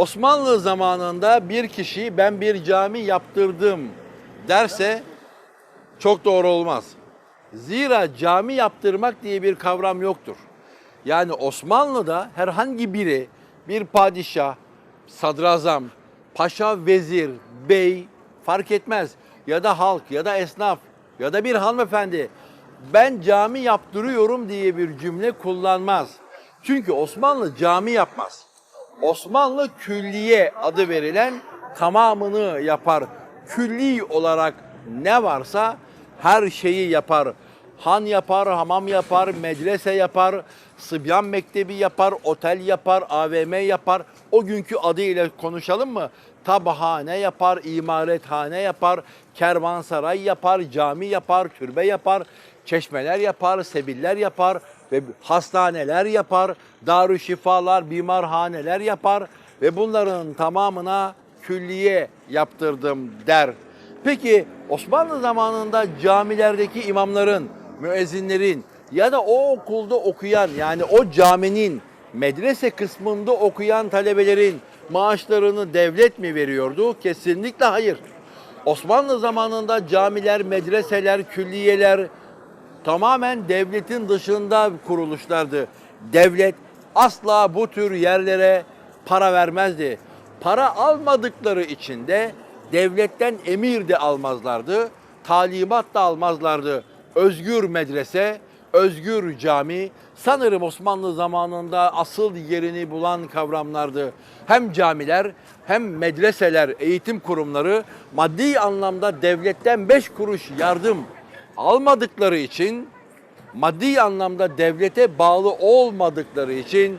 Osmanlı zamanında bir kişi ben bir cami yaptırdım derse çok doğru olmaz. Zira cami yaptırmak diye bir kavram yoktur. Yani Osmanlı'da herhangi biri bir padişah, sadrazam, paşa, vezir, bey fark etmez ya da halk ya da esnaf ya da bir hanımefendi ben cami yaptırıyorum diye bir cümle kullanmaz. Çünkü Osmanlı cami yapmaz. Osmanlı külliye adı verilen tamamını yapar. Külli olarak ne varsa her şeyi yapar. Han yapar, hamam yapar, medrese yapar, Sıbyan Mektebi yapar, otel yapar, AVM yapar. O günkü adıyla konuşalım mı? Tabahane yapar, imarethane yapar, kervansaray yapar, cami yapar, türbe yapar, çeşmeler yapar, sebiller yapar ve hastaneler yapar, darüşşifalar, bimarhaneler yapar ve bunların tamamına külliye yaptırdım der. Peki Osmanlı zamanında camilerdeki imamların, müezzinlerin ya da o okulda okuyan yani o caminin medrese kısmında okuyan talebelerin maaşlarını devlet mi veriyordu? Kesinlikle hayır. Osmanlı zamanında camiler, medreseler, külliyeler tamamen devletin dışında kuruluşlardı. Devlet asla bu tür yerlere para vermezdi. Para almadıkları için de devletten emir de almazlardı, talimat da almazlardı. Özgür medrese, özgür cami sanırım Osmanlı zamanında asıl yerini bulan kavramlardı. Hem camiler hem medreseler, eğitim kurumları maddi anlamda devletten beş kuruş yardım almadıkları için maddi anlamda devlete bağlı olmadıkları için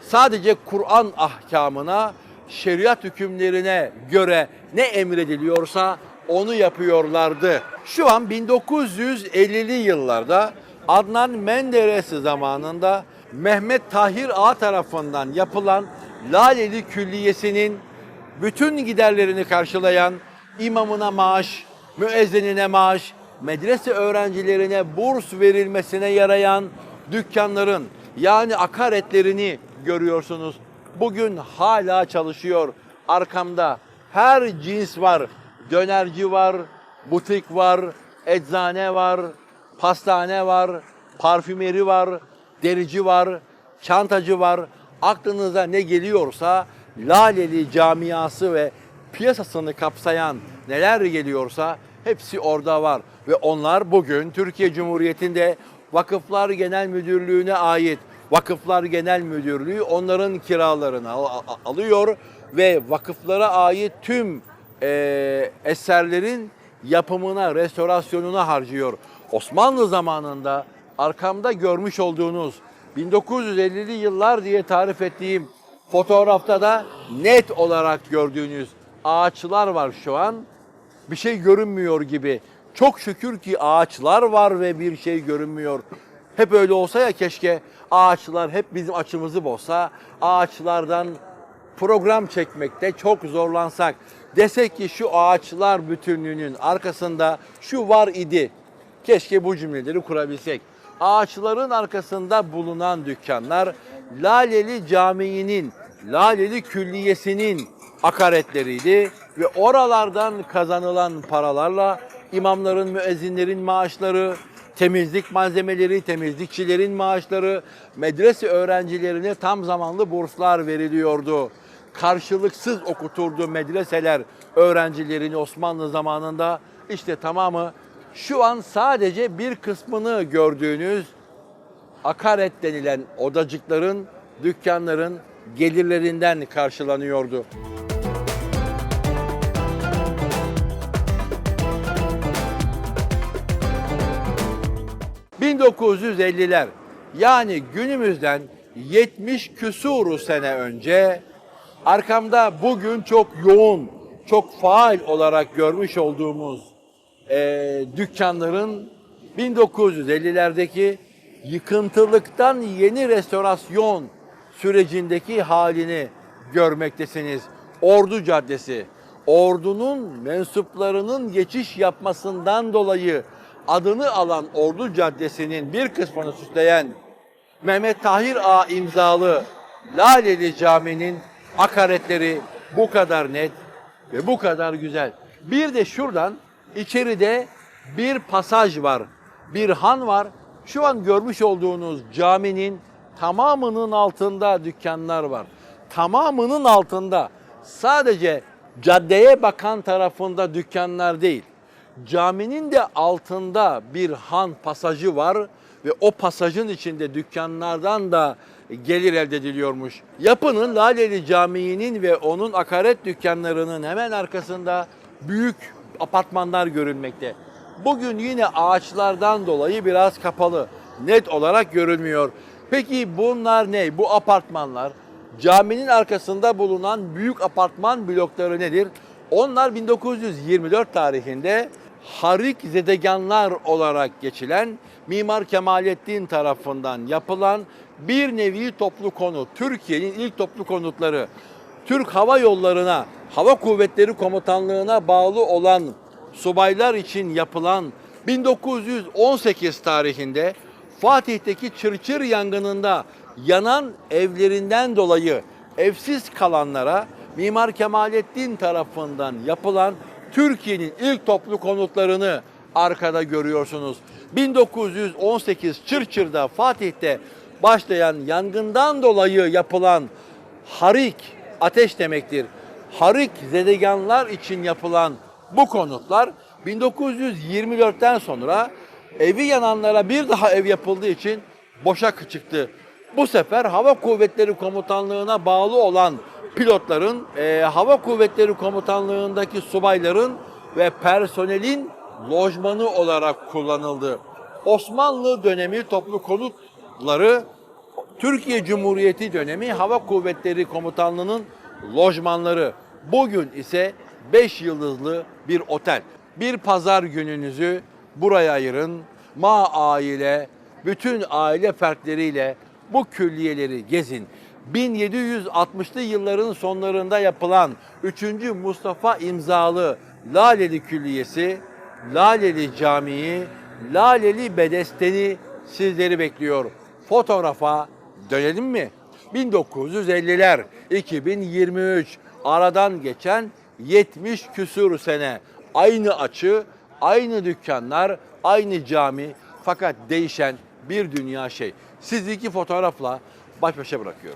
sadece Kur'an ahkamına, şeriat hükümlerine göre ne emrediliyorsa onu yapıyorlardı. Şu an 1950'li yıllarda Adnan Menderes zamanında Mehmet Tahir Ağa tarafından yapılan Laleli Külliyesi'nin bütün giderlerini karşılayan imamına maaş, müezzinine maaş, medrese öğrencilerine burs verilmesine yarayan dükkanların yani akaretlerini görüyorsunuz. Bugün hala çalışıyor. Arkamda her cins var. Dönerci var, butik var, eczane var, pastane var, parfümeri var, derici var, çantacı var. Aklınıza ne geliyorsa Laleli camiası ve piyasasını kapsayan neler geliyorsa hepsi orada var. Ve onlar bugün Türkiye Cumhuriyeti'nde Vakıflar Genel Müdürlüğü'ne ait Vakıflar Genel Müdürlüğü onların kiralarını al- al- alıyor ve vakıflara ait tüm e, eserlerin yapımına, restorasyonuna harcıyor. Osmanlı zamanında arkamda görmüş olduğunuz 1950'li yıllar diye tarif ettiğim fotoğrafta da net olarak gördüğünüz ağaçlar var şu an. Bir şey görünmüyor gibi. Çok şükür ki ağaçlar var ve bir şey görünmüyor. Hep öyle olsa ya keşke ağaçlar hep bizim açımızı bozsa, ağaçlardan program çekmekte çok zorlansak. Desek ki şu ağaçlar bütünlüğünün arkasında şu var idi. Keşke bu cümleleri kurabilsek. Ağaçların arkasında bulunan dükkanlar Laleli Camii'nin, Laleli Külliyesi'nin akaretleriydi ve oralardan kazanılan paralarla imamların, müezzinlerin maaşları, temizlik malzemeleri, temizlikçilerin maaşları, medrese öğrencilerine tam zamanlı burslar veriliyordu. Karşılıksız okuturdu medreseler öğrencilerini Osmanlı zamanında. İşte tamamı şu an sadece bir kısmını gördüğünüz akaret denilen odacıkların, dükkanların gelirlerinden karşılanıyordu. 1950'ler yani günümüzden 70 küsuru sene önce arkamda bugün çok yoğun, çok faal olarak görmüş olduğumuz eee, dükkanların 1950'lerdeki yıkıntılıktan yeni restorasyon sürecindeki halini görmektesiniz. Ordu Caddesi, ordunun mensuplarının geçiş yapmasından dolayı adını alan Ordu Caddesi'nin bir kısmını süsleyen Mehmet Tahir Ağa imzalı Laleli Camii'nin akaretleri bu kadar net ve bu kadar güzel. Bir de şuradan içeride bir pasaj var. Bir han var. Şu an görmüş olduğunuz caminin tamamının altında dükkanlar var. Tamamının altında sadece caddeye bakan tarafında dükkanlar değil. Caminin de altında bir han pasajı var ve o pasajın içinde dükkanlardan da gelir elde ediliyormuş. Yapının Laleli Camii'nin ve onun akaret dükkanlarının hemen arkasında büyük apartmanlar görülmekte. Bugün yine ağaçlardan dolayı biraz kapalı. Net olarak görünmüyor. Peki bunlar ne? Bu apartmanlar caminin arkasında bulunan büyük apartman blokları nedir? Onlar 1924 tarihinde Harik Zedeganlar olarak geçilen Mimar Kemalettin tarafından yapılan bir nevi toplu konut. Türkiye'nin ilk toplu konutları. Türk Hava Yolları'na, Hava Kuvvetleri Komutanlığı'na bağlı olan subaylar için yapılan 1918 tarihinde Fatih'teki Çırçır yangınında yanan evlerinden dolayı evsiz kalanlara Mimar Kemalettin tarafından yapılan Türkiye'nin ilk toplu konutlarını arkada görüyorsunuz. 1918 Çırçır'da Fatih'te başlayan yangından dolayı yapılan harik ateş demektir. Harik zedeganlar için yapılan bu konutlar 1924'ten sonra evi yananlara bir daha ev yapıldığı için boşa çıktı. Bu sefer Hava Kuvvetleri Komutanlığı'na bağlı olan pilotların, e, Hava Kuvvetleri Komutanlığı'ndaki subayların ve personelin lojmanı olarak kullanıldı. Osmanlı dönemi toplu konutları Türkiye Cumhuriyeti dönemi Hava Kuvvetleri Komutanlığı'nın lojmanları. Bugün ise 5 yıldızlı bir otel. Bir pazar gününüzü buraya ayırın. Ma aile, bütün aile fertleriyle bu külliyeleri gezin. 1760'lı yılların sonlarında yapılan 3. Mustafa imzalı Laleli Külliyesi, Laleli Camii, Laleli Bedesteni sizleri bekliyor. Fotoğrafa dönelim mi? 1950'ler, 2023 aradan geçen 70 küsur sene. Aynı açı, aynı dükkanlar, aynı cami fakat değişen bir dünya şey. Sizi iki fotoğrafla baş başa bırakıyorum.